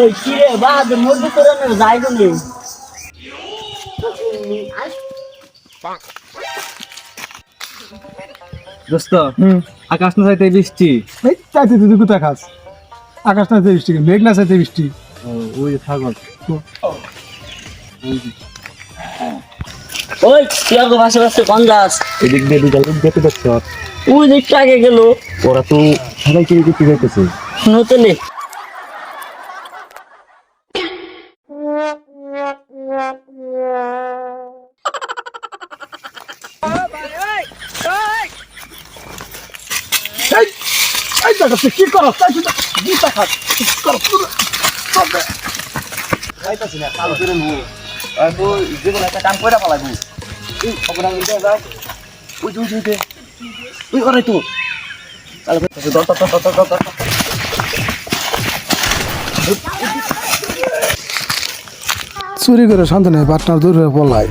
ওই কি রে বাদ মুরগি করে নে যাই কোনি দোস্ত হুম। আকাশ না চাইতে বৃষ্টি? এই চাইতে তুই কোথায় খাস আকাশ না চাইতে বৃষ্টি মেঘ না চাইতে বৃষ্টি। ওই ছাগল। ওই তুই আগে ভাসে ভাসে কোন যাস এদিক দিয়ে দুটা লোক যেতে দেখছ ওই দিকটা আগে গেল। ওরা তো সবাই চুরি করতে যাইতেছে। নতুন এই এই দেখা তুই কি করস? তাই তুই দুটা খাস। কি করস খাইতাছি না কালো করে নু আর তো যে কোনো একটা কাম কইরা পালাবো। এই অপরাধ করে যাও। ওই যে ওই যে, ওই যে ওই করে তো। কালো করে দর দর দর দর দর দর চুরি করে শান্ত নেই পাটনার দূর পলাই